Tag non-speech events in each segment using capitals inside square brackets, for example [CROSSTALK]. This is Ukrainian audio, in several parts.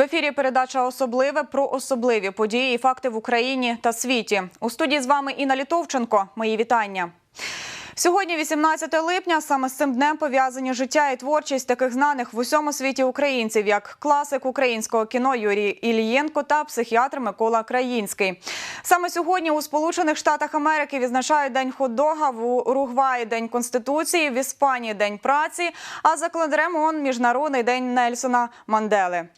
В ефірі передача особливе про особливі події і факти в Україні та світі. У студії з вами Інна Літовченко. Мої вітання. Сьогодні, 18 липня, саме з цим днем пов'язані життя і творчість таких знаних в усьому світі українців, як класик українського кіно Юрій Ілієнко та психіатр Микола Країнський. Саме сьогодні у Сполучених Штатах Америки відзначають День хот-дога, в Уругваї День Конституції, в Іспанії День праці, а за календарем ООН – Міжнародний день Нельсона Мандели.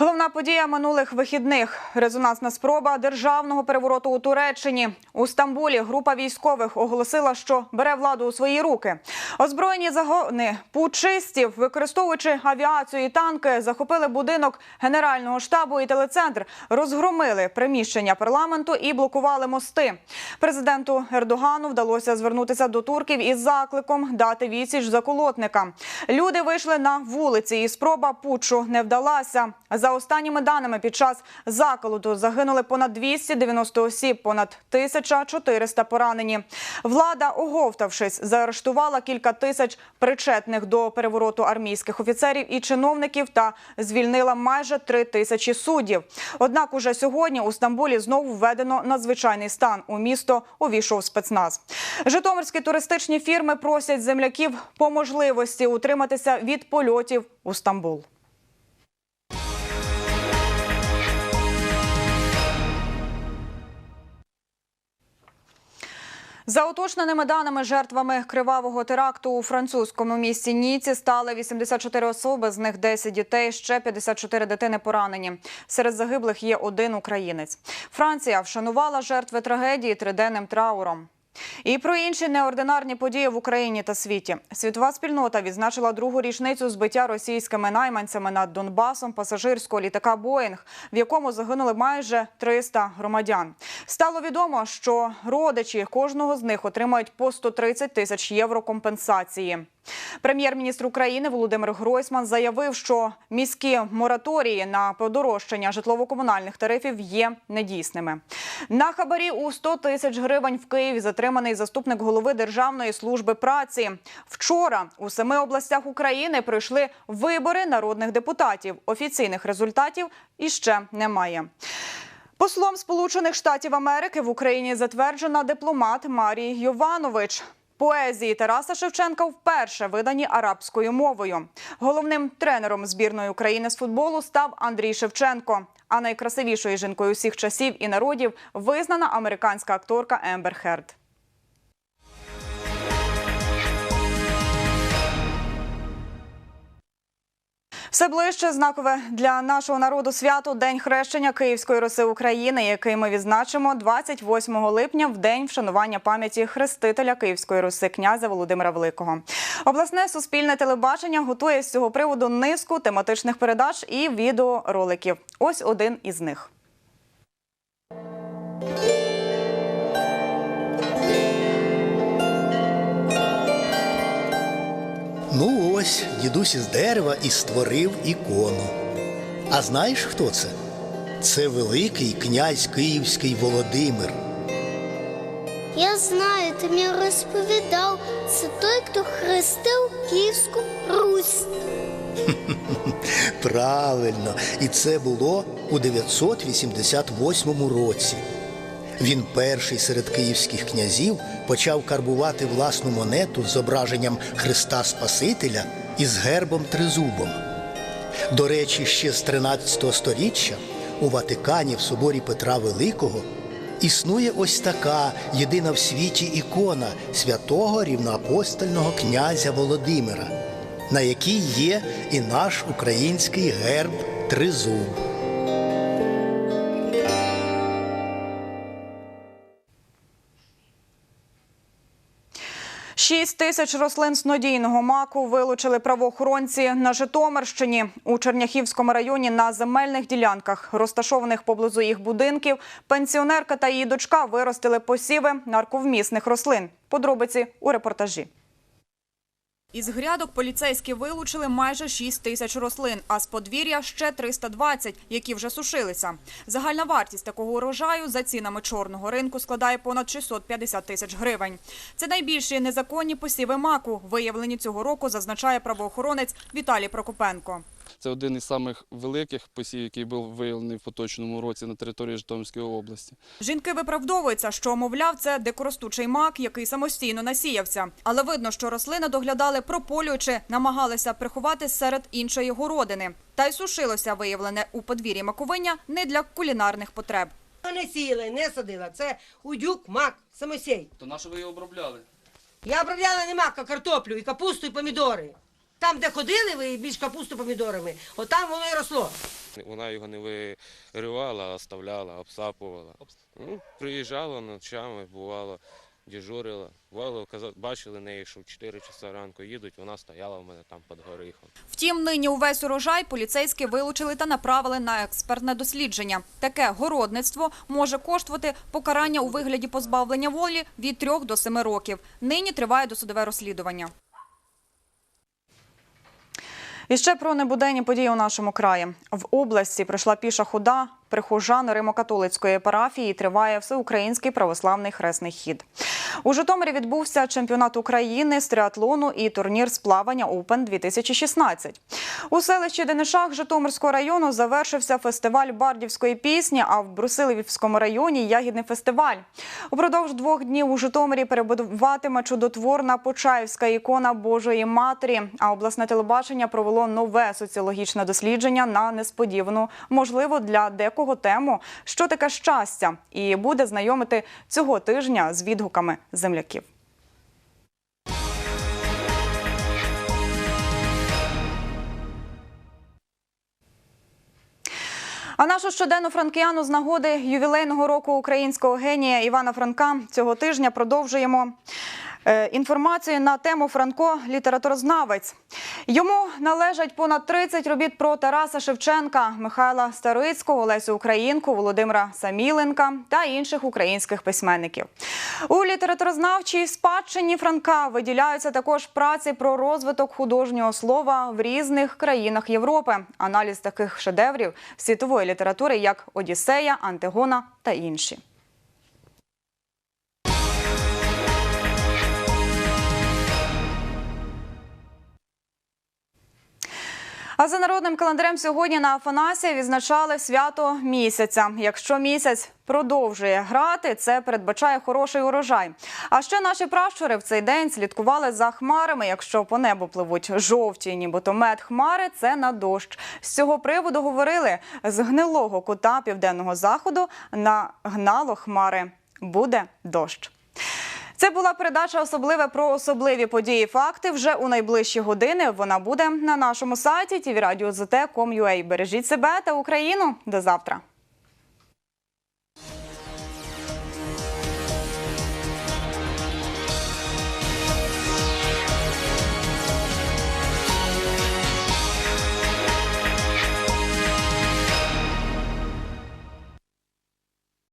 Головна подія минулих вихідних резонансна спроба державного перевороту у Туреччині. У Стамбулі група військових оголосила, що бере владу у свої руки. Озброєні загони пучистів, використовуючи авіацію і танки, захопили будинок генерального штабу і телецентр, розгромили приміщення парламенту і блокували мости. Президенту Ердогану вдалося звернутися до турків із закликом дати відсіч заколотникам. Люди вийшли на вулиці, і спроба путчу не вдалася. За останніми даними, під час заколоту загинули понад 290 осіб, понад 1400 поранені. Влада, оговтавшись, заарештувала кілька тисяч причетних до перевороту армійських офіцерів і чиновників та звільнила майже три тисячі суддів. Однак уже сьогодні у Стамбулі знову введено надзвичайний стан. У місто увійшов спецназ. Житомирські туристичні фірми просять земляків по можливості утриматися від польотів у Стамбул. За уточненими даними, жертвами кривавого теракту у французькому місті Ніці стали 84 особи, з них 10 дітей, ще 54 дитини поранені. Серед загиблих є один українець. Франція вшанувала жертви трагедії триденним трауром. І про інші неординарні події в Україні та світі. Світова спільнота відзначила другу річницю збиття російськими найманцями над Донбасом пасажирського літака Боїнг, в якому загинули майже 300 громадян. Стало відомо, що родичі кожного з них отримають по 130 тисяч євро компенсації. Прем'єр-міністр України Володимир Гройсман заявив, що міські мораторії на подорожчання житлово-комунальних тарифів є недійсними. На хабарі у 100 тисяч гривень в Києві затриманий заступник голови Державної служби праці. Вчора у семи областях України пройшли вибори народних депутатів. Офіційних результатів іще немає. Послом Сполучених Штатів Америки в Україні затверджена дипломат Марій Йованович. Поезії Тараса Шевченка вперше видані арабською мовою. Головним тренером збірної України з футболу став Андрій Шевченко. А найкрасивішою жінкою усіх часів і народів визнана американська акторка Ембер Херд. Все ближче знакове для нашого народу свято День хрещення Київської Руси України, який ми відзначимо 28 липня в день вшанування пам'яті хрестителя Київської Руси князя Володимира Великого. Обласне суспільне телебачення готує з цього приводу низку тематичних передач і відеороликів. Ось один із них. Ну ось дідусь із дерева і створив ікону. А знаєш, хто це? Це великий князь Київський Володимир. Я знаю, ти мені розповідав, це той, хто хрестив Київську Русь. [LAUGHS] Правильно, і це було у 988 році. Він перший серед київських князів почав карбувати власну монету з зображенням Христа Спасителя із гербом тризубом. До речі, ще з 13 століття у Ватикані в соборі Петра Великого існує ось така єдина в світі ікона святого рівноапостольного князя Володимира, на якій є і наш український герб тризуб. Тисяч рослин снодійного маку вилучили правоохоронці на Житомирщині у Черняхівському районі на земельних ділянках, розташованих поблизу їх будинків. Пенсіонерка та її дочка виростили посіви нарковмісних рослин. Подробиці у репортажі. Із грядок поліцейські вилучили майже 6 тисяч рослин, а з подвір'я ще 320, які вже сушилися. Загальна вартість такого урожаю за цінами чорного ринку складає понад 650 тисяч гривень. Це найбільші незаконні посіви маку, виявлені цього року, зазначає правоохоронець Віталій Прокопенко. Це один із самих великих посів, який був виявлений в поточному році на території Житомирської області. Жінки виправдовуються, що, мовляв, це дикоростучий мак, який самостійно насіявся. Але видно, що рослини доглядали прополюючи, намагалися приховати серед іншої городини. Та й сушилося виявлене у подвір'ї маковиня не для кулінарних потреб. Не сіяла, не садила. Це удюк, мак, самосій. То на що ви його обробляли? Я обробляла не мак, а картоплю, і капусту, і помідори. Там, де ходили ви більш капусту помідорами, отам воно і росло. Вона його не виривала, а оставляла, обсапувала. Ну, приїжджала ночами, бувало, дежурила. Бувало, бачили неї, що в 4 часа ранку їдуть, вона стояла в мене там під горихом. Втім, нині увесь урожай поліцейські вилучили та направили на експертне дослідження. Таке городництво може коштувати покарання у вигляді позбавлення волі від 3 до 7 років. Нині триває досудове розслідування. І ще про небуденні події у нашому краї. В області пройшла піша хода прихожан Римо-католицької парафії. Триває всеукраїнський православний хресний хід. У Житомирі відбувся чемпіонат України з триатлону і турнір з плавання Open 2016. У селищі Денишах Житомирського району завершився фестиваль бардівської пісні. А в Брусилівському районі ягідний фестиваль. Упродовж двох днів у Житомирі перебудуватиме чудотворна Почаївська ікона Божої Матері. А обласне телебачення провело нове соціологічне дослідження на несподівану, можливо, для декого тему, що таке щастя, і буде знайомити цього тижня з відгуками земляків. А нашу щоденну франкіану з нагоди ювілейного року українського генія Івана Франка цього тижня продовжуємо. Е, Інформацію на тему Франко літературознавець. Йому належать понад 30 робіт про Тараса Шевченка, Михайла Старицького, Олесю Українку, Володимира Саміленка та інших українських письменників. У літературознавчій спадщині Франка виділяються також праці про розвиток художнього слова в різних країнах Європи. Аналіз таких шедеврів світової літератури, як Одіссея, Антигона та інші. А за народним календарем сьогодні на Афанасія відзначали свято місяця. Якщо місяць продовжує грати, це передбачає хороший урожай. А ще наші пращури в цей день слідкували за хмарами. Якщо по небу пливуть жовті, нібито мед хмари, це на дощ. З цього приводу говорили з гнилого кута південного заходу на гнало хмари. Буде дощ. Це була передача особливе про особливі події. Факти вже у найближчі години. Вона буде на нашому сайті tvradio.zt.com.ua. Бережіть себе та Україну. До завтра.